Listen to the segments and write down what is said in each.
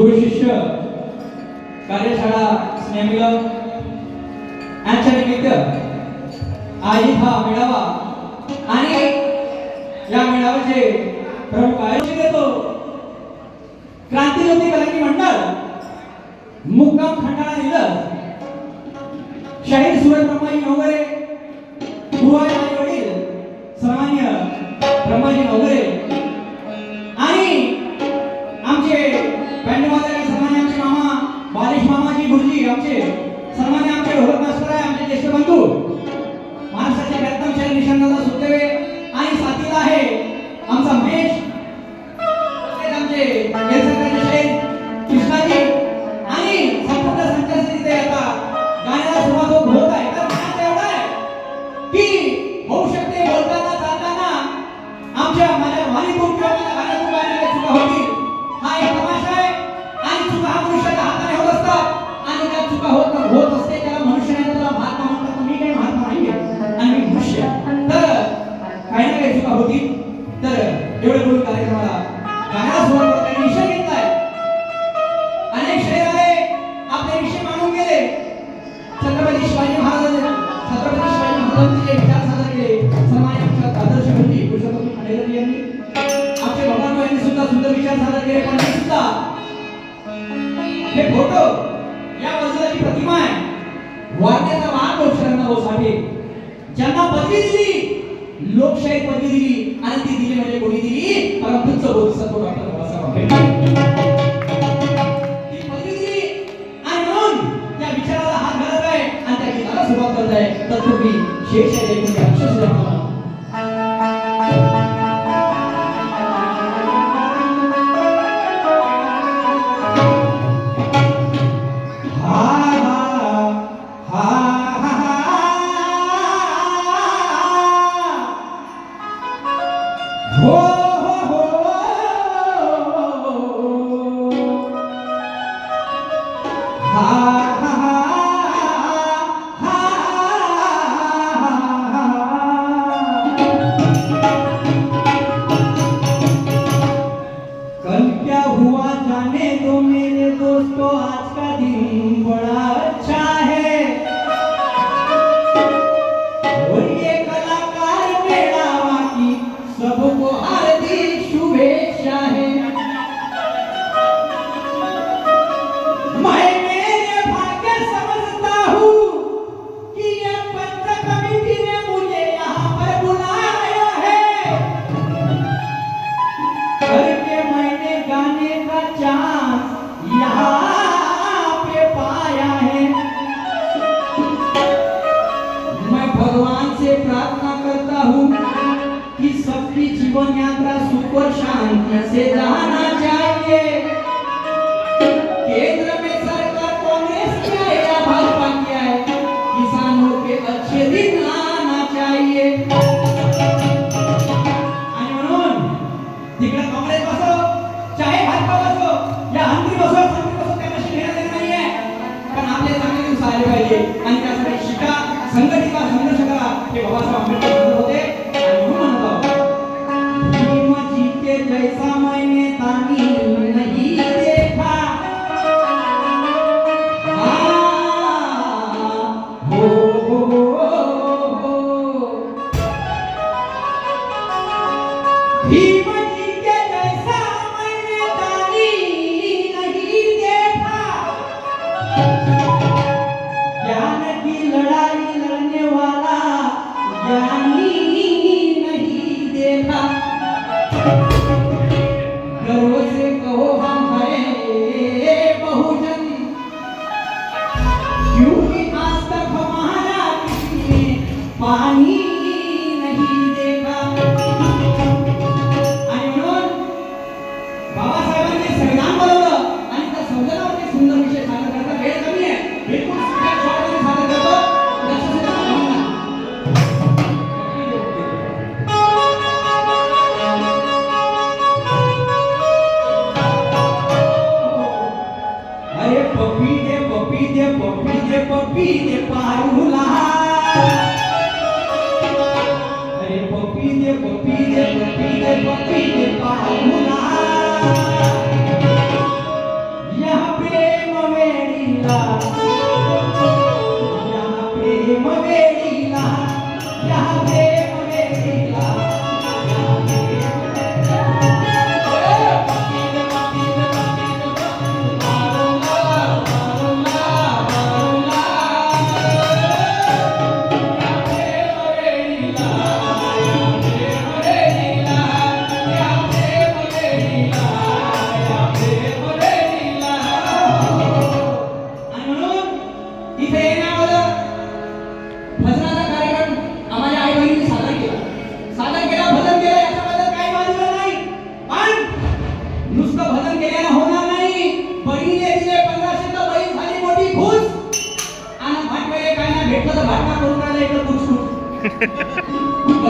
गुरु शिष्य कार्यशाळा स्नेहमिलन यांच्या निमित्त आई हा मेळावा आणि या मेळाव्याचे प्रमुख आयोजन देतो क्रांतिज्योती कलानी मंडळ मुक्काम खंडाळा दिलं शहीद सुरेश ब्रह्माजी वगैरे विचार सादर केले पण सुद्धा. हे फोटो या वर्षाची प्रतिमा आहे. वारण्याचा वाद लोकशाहींना गोसावे हो ज्यांना पदवी दिली लोकशाही पदवी दिली आणि ती दिली म्हणजे कोणी दिली? परमपूज्य बोधिसत्व डॉक्टर बाबासाहेब आंबेडकर. सुरुवात करताय तर तुम्ही शेषाच्या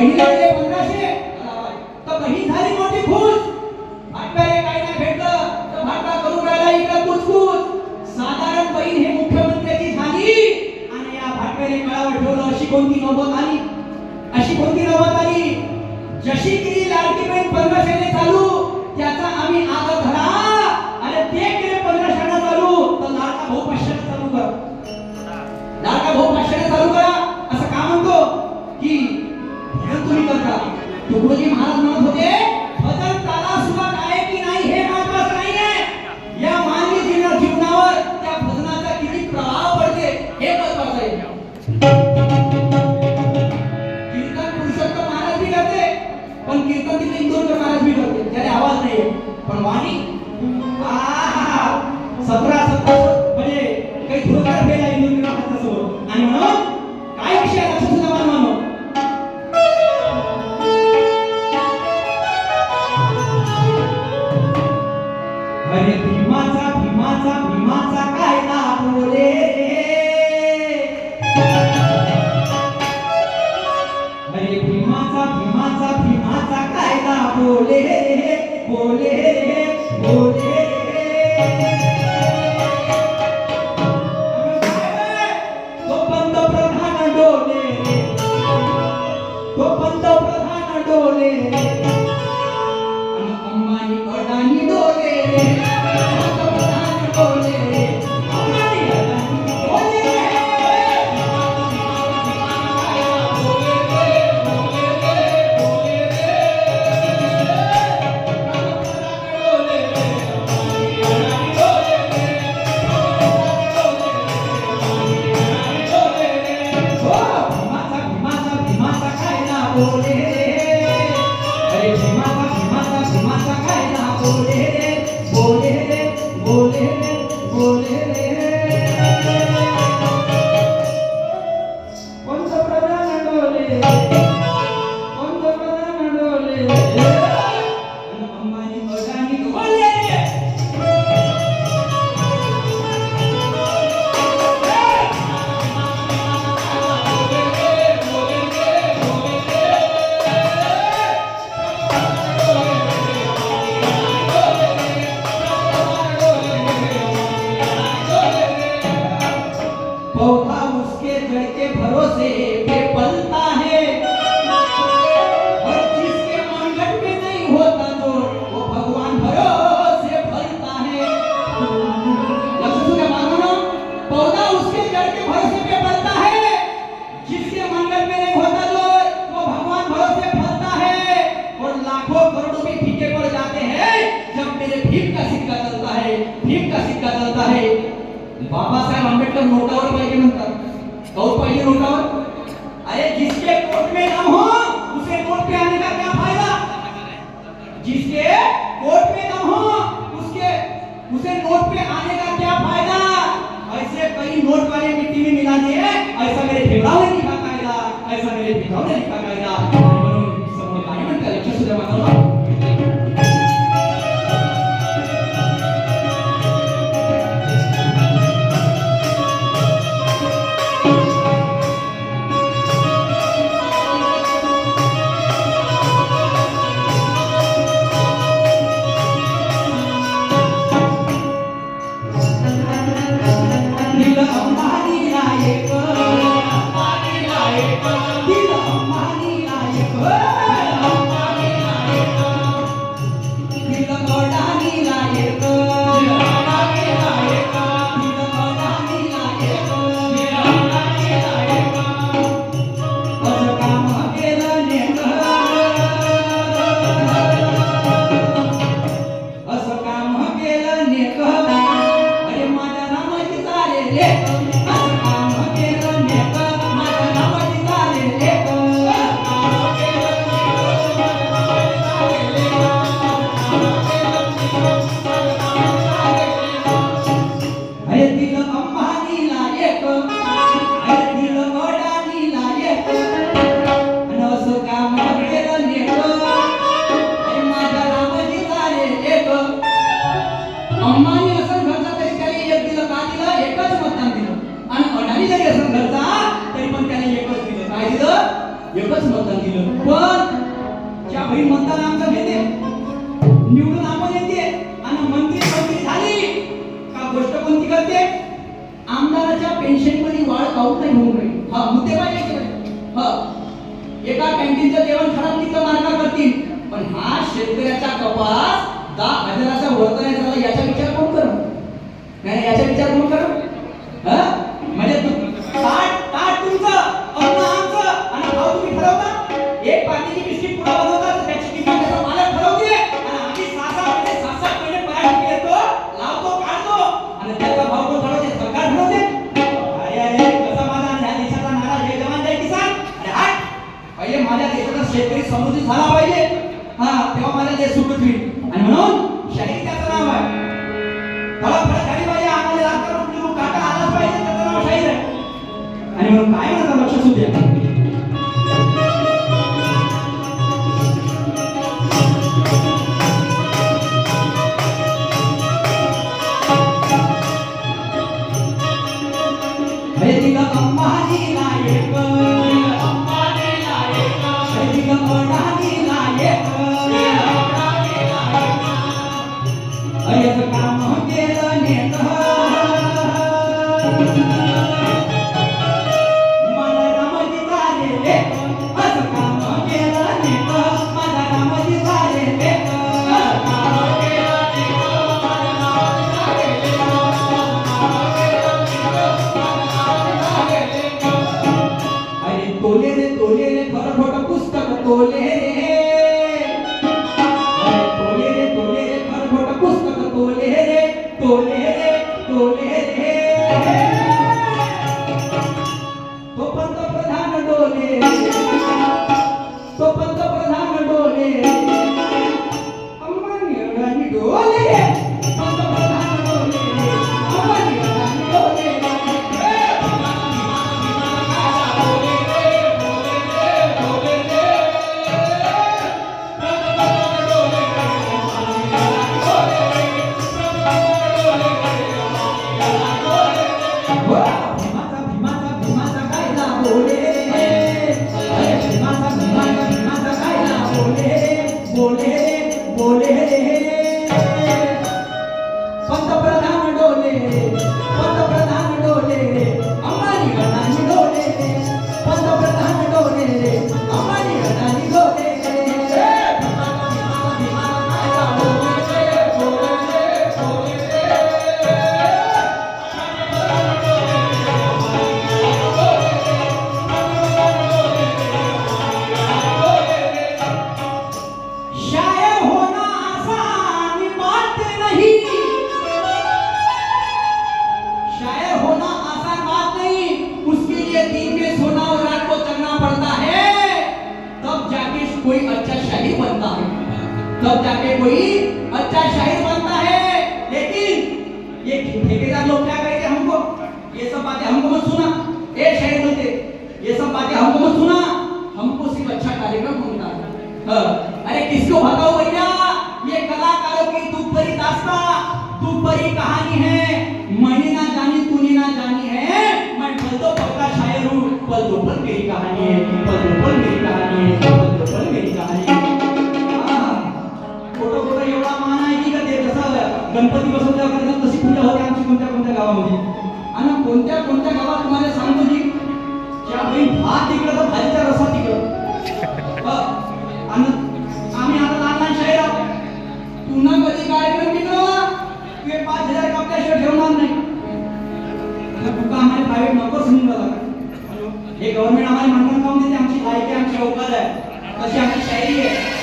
yeah. तो बोलिए महाराज नाम हो गए भीमाचा भीमाचा कायदा बोले बोले. पौधा उसके घर के भरोसे पल वाटतं नोटावर पाहिजे म्हणतात. पाहिजे नोटावर अम्मानी घरचा तरी त्याने एक दिलं का दिलं? एकच मतदान दिलं. आणि अडाणी जरी असेल घरचा तरी पण त्याने एकच दिलं. काय दिलं? एकच मतदान दिलं. पण ज्या बहीण मतदान आमचं समृद्धी झाला पाहिजे. हा तेव्हा मला ते सुटत होईल आणि म्हणून पंतप्रधान डोले तो पंतप्रधान लोग क्या कहते हमको? ये सब बातें हमको मत सुना। एक शहीद बोलते ये सब बातें हमको मत सुना। हमको सिर्फ़ अच्छा कार्यक्रम ढूंढना है। हाँ। अरे किसको बताओ भैया? ये कलाकारों की दुख भरी दास्ता दुख भरी कहानी है। मैंने ना जानी ना जानी है। मैं तो पक्का शायर हूँ। तो मेरी कहानी है। तो मेरी कहानी है। तो मेरी कहानी है। हाँ। फ़ोटो फ़ोटो बंद होते आमची कोणत्या कोणत्या गावामध्ये? आणि कोणत्या कोणत्या गावात तुम्हाला सांगतो की भात तिकडं तर भाजीचा रसा तिकडं. हो. आणि आम्ही आता लहान लहान शहरात पुन्हा कधी कार्यक्रम केला ते पाच हजार कापल्याशिवाय ठेवणार नाही. तुका आम्हाला प्रायव्हेट नको समजून झाला हे गव्हर्नमेंट आम्हाला म्हणून काम देते म्हणजे आमची लायकी आमची अवकाश आहे. तशी आमची शायरी आहे.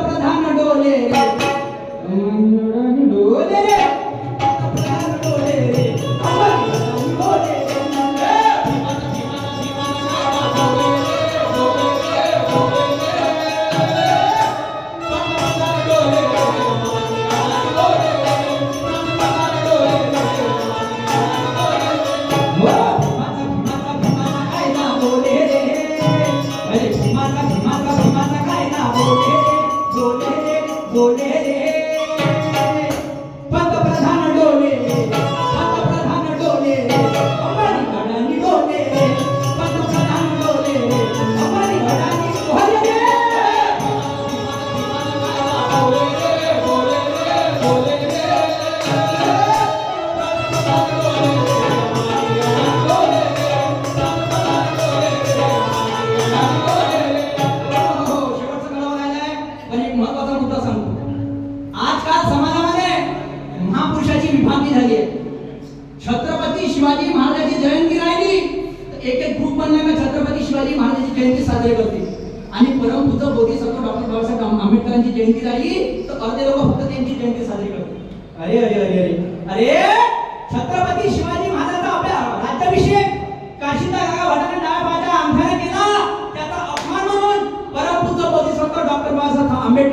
ప్రధాన డోలే డోలే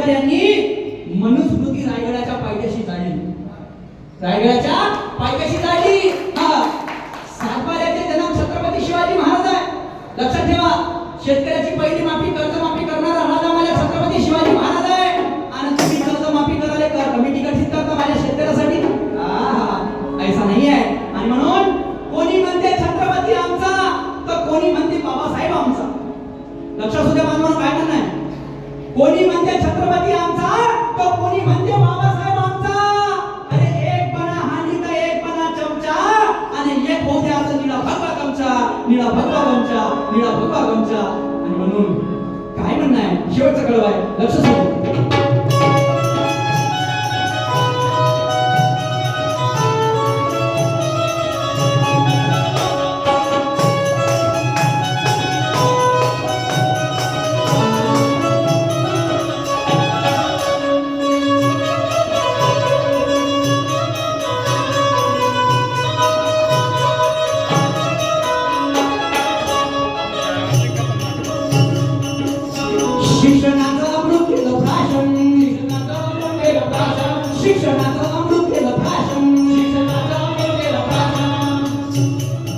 यांनी मनुस्मृती रायगडाच्या पायथ्याशी जाळली रायगडाच्या पायथ्याशी जाळली निळा भगवा गमचा निळा भगवा गमचा आणि म्हणून काय म्हणणं आहे? शेवटचा कळवाय लक्ष सोडून.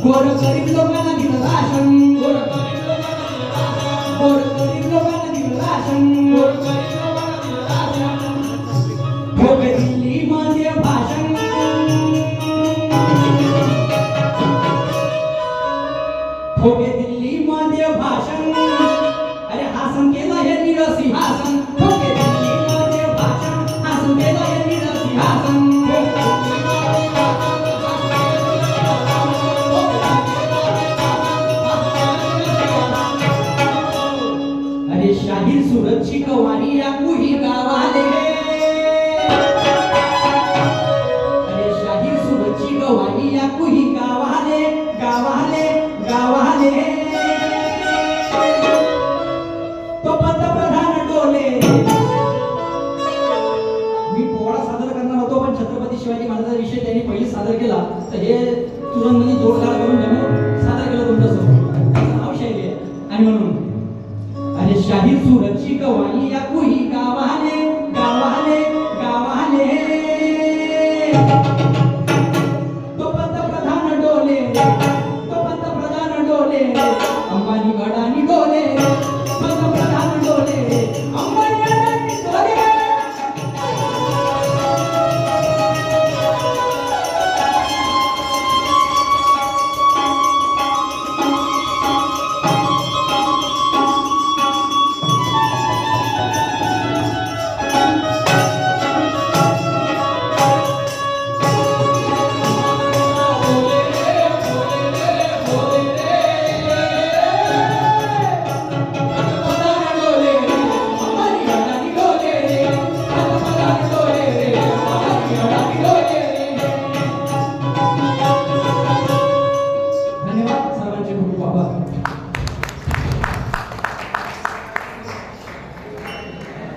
గోడ గరిలో మనది విలాసం గోడ గరిలో మనది విలాసం గోడ గరిలో మనది విలాసం